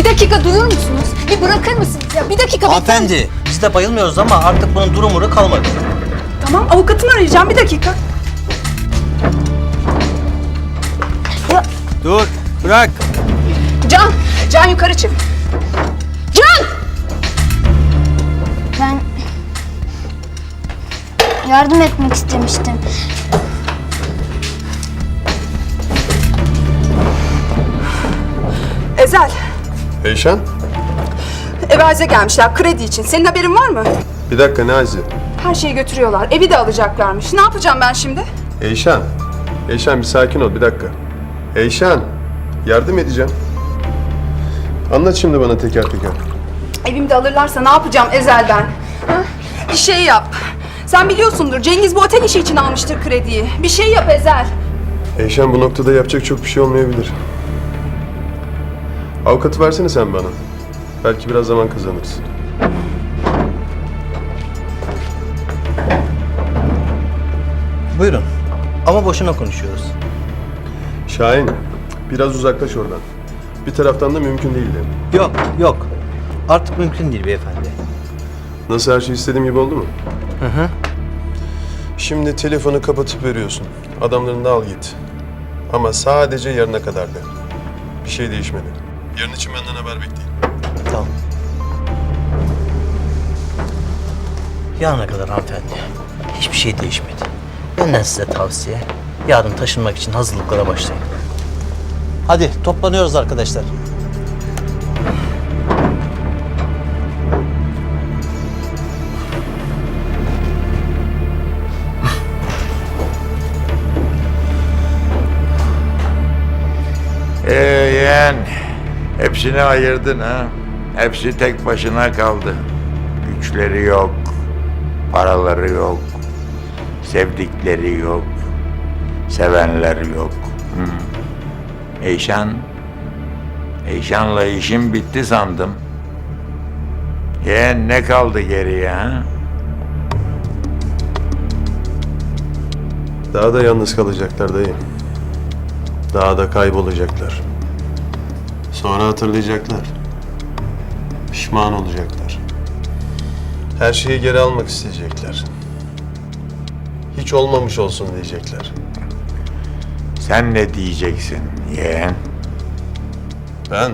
Bir dakika durur musunuz? Bir bırakır mısınız ya? Bir dakika? Hanımefendi biz de bayılmıyoruz ama artık bunun durumunu kalmadı. Tamam avukatımı arayacağım bir dakika. Dur bırak. Can, Can yukarı çık. Can! Ben yardım etmek istemiştim. Eyşan? Evaze gelmişler kredi için. Senin haberin var mı? Bir dakika Nazi. Her şeyi götürüyorlar. Evi de alacaklarmış. Ne yapacağım ben şimdi? Eyşan. Eyşan bir sakin ol bir dakika. Eyşan. Yardım edeceğim. Anlat şimdi bana teker teker. Evimi de alırlarsa ne yapacağım Ezel ben? Ha? Bir şey yap. Sen biliyorsundur Cengiz bu otel işi için almıştır krediyi. Bir şey yap Ezel. Eyşan bu noktada yapacak çok bir şey olmayabilir. Avukatı versene sen bana. Belki biraz zaman kazanırız. Buyurun. Ama boşuna konuşuyoruz. Şahin, biraz uzaklaş oradan. Bir taraftan da mümkün değildi. Yok yok. Artık mümkün değil beyefendi. Nasıl her şey istediğim gibi oldu mu? Hı hı. Şimdi telefonu kapatıp veriyorsun. Adamlarını da al git. Ama sadece yarına kadar de. Bir şey değişmedi. Yarın için benden haber bekleyin. Tamam. Yarına kadar hanımefendi. Hiçbir şey değişmedi. Benden size tavsiye. Yarın taşınmak için hazırlıklara başlayın. Hadi toplanıyoruz arkadaşlar. Ee yeğen, hepsini ayırdın ha. Hepsi tek başına kaldı. Güçleri yok, paraları yok, sevdikleri yok, sevenler yok. Hı. Eyşan, Eyşan'la işim bitti sandım. Yeğen ne kaldı geriye ha? Daha da yalnız kalacaklar dayı. Daha da kaybolacaklar. Sonra hatırlayacaklar. Pişman olacaklar. Her şeyi geri almak isteyecekler. Hiç olmamış olsun diyecekler. Sen ne diyeceksin yeğen? Ben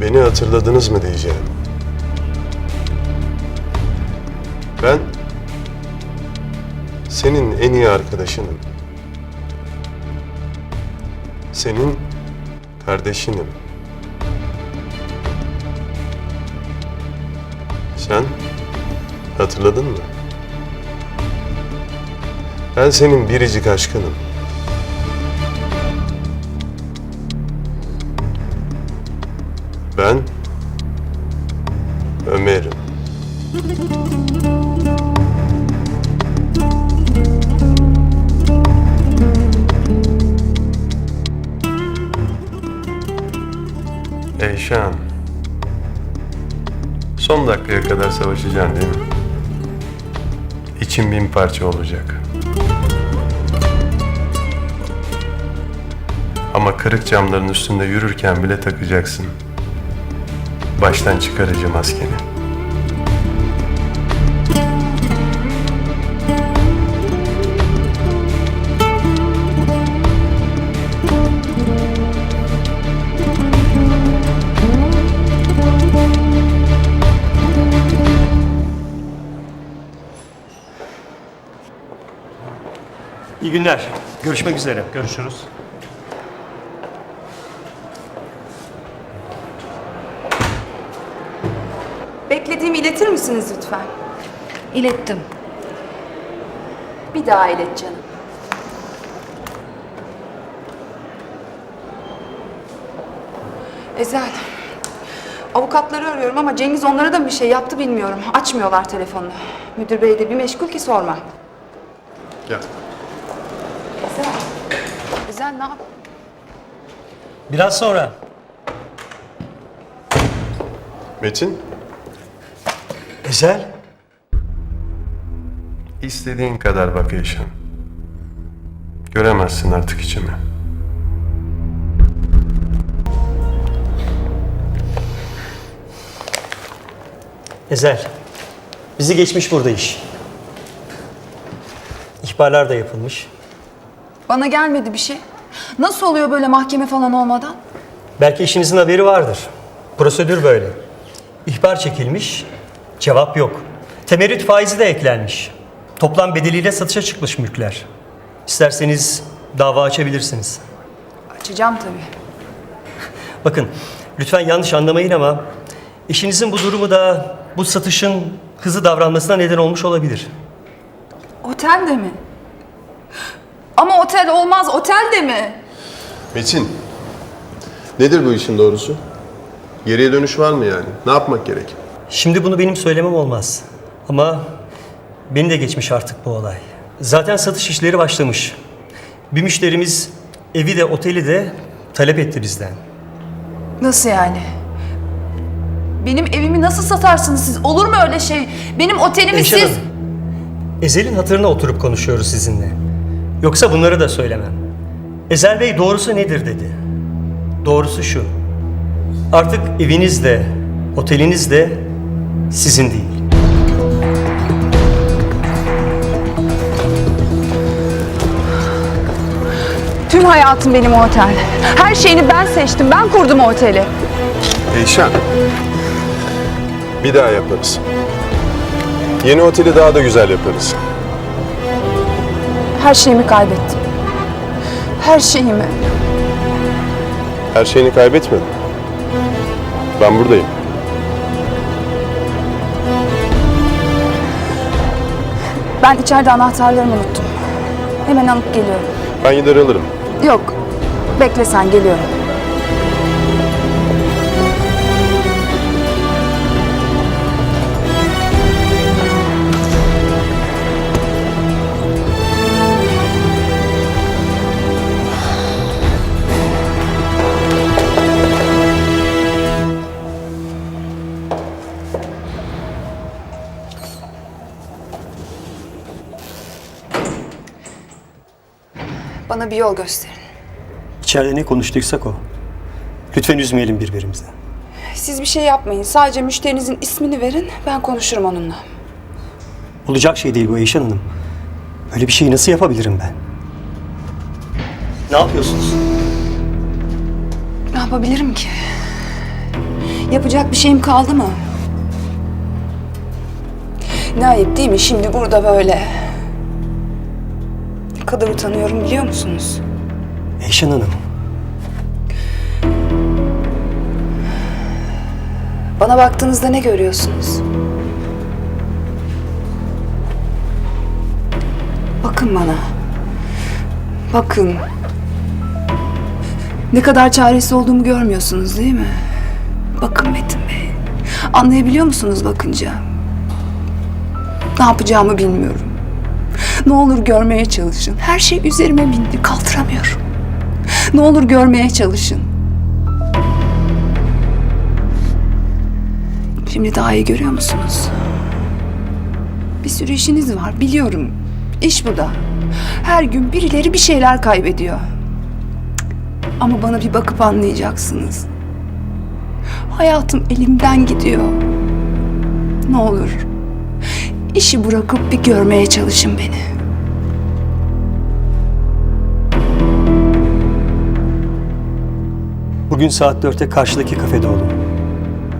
Beni hatırladınız mı diyeceğim. Ben senin en iyi arkadaşınım. Senin kardeşinim. Sen hatırladın mı? Ben senin biricik aşkınım. Ben Eyşan. Son dakikaya kadar savaşacaksın değil mi? İçin bin parça olacak. Ama kırık camların üstünde yürürken bile takacaksın. Baştan çıkarıcı maskeni. İyi günler. Görüşmek üzere. Görüşürüz. Beklediğimi iletir misiniz lütfen? İlettim. Bir daha ilet canım. Ezel. Avukatları arıyorum ama Cengiz onlara da bir şey yaptı bilmiyorum. Açmıyorlar telefonunu. Müdür bey de bir meşgul ki sorma. Gel. Ezel. Ezel ne yap? Biraz sonra. Metin, Ezel. İstediğin kadar bak Eyşan. Göremezsin artık içimi. Ezel, bizi geçmiş burada iş. İhbarlar da yapılmış. Bana gelmedi bir şey. Nasıl oluyor böyle mahkeme falan olmadan? Belki işinizin haberi vardır. Prosedür böyle. İhbar çekilmiş, cevap yok. Temerrüt faizi de eklenmiş. Toplam bedeliyle satışa çıkmış mülkler. İsterseniz dava açabilirsiniz. Açacağım tabii. Bakın, lütfen yanlış anlamayın ama işinizin bu durumu da bu satışın hızlı davranmasına neden olmuş olabilir. Otel de mi? Ama otel olmaz, otel de mi? Metin. Nedir bu işin doğrusu? Geriye dönüş var mı yani? Ne yapmak gerek? Şimdi bunu benim söylemem olmaz. Ama beni de geçmiş artık bu olay. Zaten satış işleri başlamış. Bir müşterimiz evi de oteli de talep etti bizden. Nasıl yani? Benim evimi nasıl satarsınız siz? Olur mu öyle şey? Benim otelimi Eyşan siz... Hanım, Ezel'in hatırına oturup konuşuyoruz sizinle. Yoksa bunları da söylemem. Ezel Bey doğrusu nedir dedi. Doğrusu şu. Artık eviniz de, oteliniz de sizin değil. Tüm hayatım benim o otel. Her şeyini ben seçtim, ben kurdum o oteli. Eyşan. Bir daha yaparız. Yeni oteli daha da güzel yaparız. Her şeyimi kaybettim. Her şeyimi. Her şeyini kaybetmedin. Ben buradayım. Ben içeride anahtarlarımı unuttum. Hemen alıp geliyorum. Ben gider alırım. Yok, bekle sen, geliyorum. Bana bir yol gösterin. İçeride ne konuştuysak o. Lütfen üzmeyelim birbirimizi. Siz bir şey yapmayın. Sadece müşterinizin ismini verin. Ben konuşurum onunla. Olacak şey değil bu Eyşan Hanım. Böyle bir şeyi nasıl yapabilirim ben? Ne yapıyorsunuz? Ne yapabilirim ki? Yapacak bir şeyim kaldı mı? Ne ayıp değil mi şimdi burada böyle? Kadar utanıyorum biliyor musunuz? Eyşan Hanım, Bana baktığınızda ne görüyorsunuz? Bakın bana. Bakın. Ne kadar çaresiz olduğumu görmüyorsunuz değil mi? Bakın Metin Bey. Anlayabiliyor musunuz bakınca? Ne yapacağımı bilmiyorum. Ne olur görmeye çalışın. Her şey üzerime bindi. Kaldıramıyorum. Ne olur görmeye çalışın. Şimdi daha iyi görüyor musunuz? Bir sürü işiniz var biliyorum. İş bu da. Her gün birileri bir şeyler kaybediyor. Ama bana bir bakıp anlayacaksınız. Hayatım elimden gidiyor. Ne olur. işi bırakıp bir görmeye çalışın beni. Bugün saat 4'te karşıdaki kafede olun.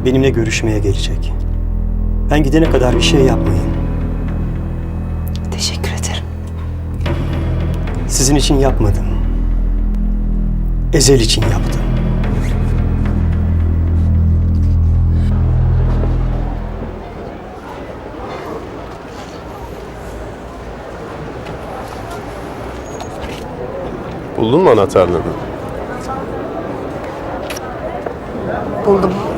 Benimle görüşmeye gelecek. Ben gidene kadar bir şey yapmayın. Teşekkür ederim. Sizin için yapmadım. Ezel için yaptım. Buldun mu anahtarlarını? buldum.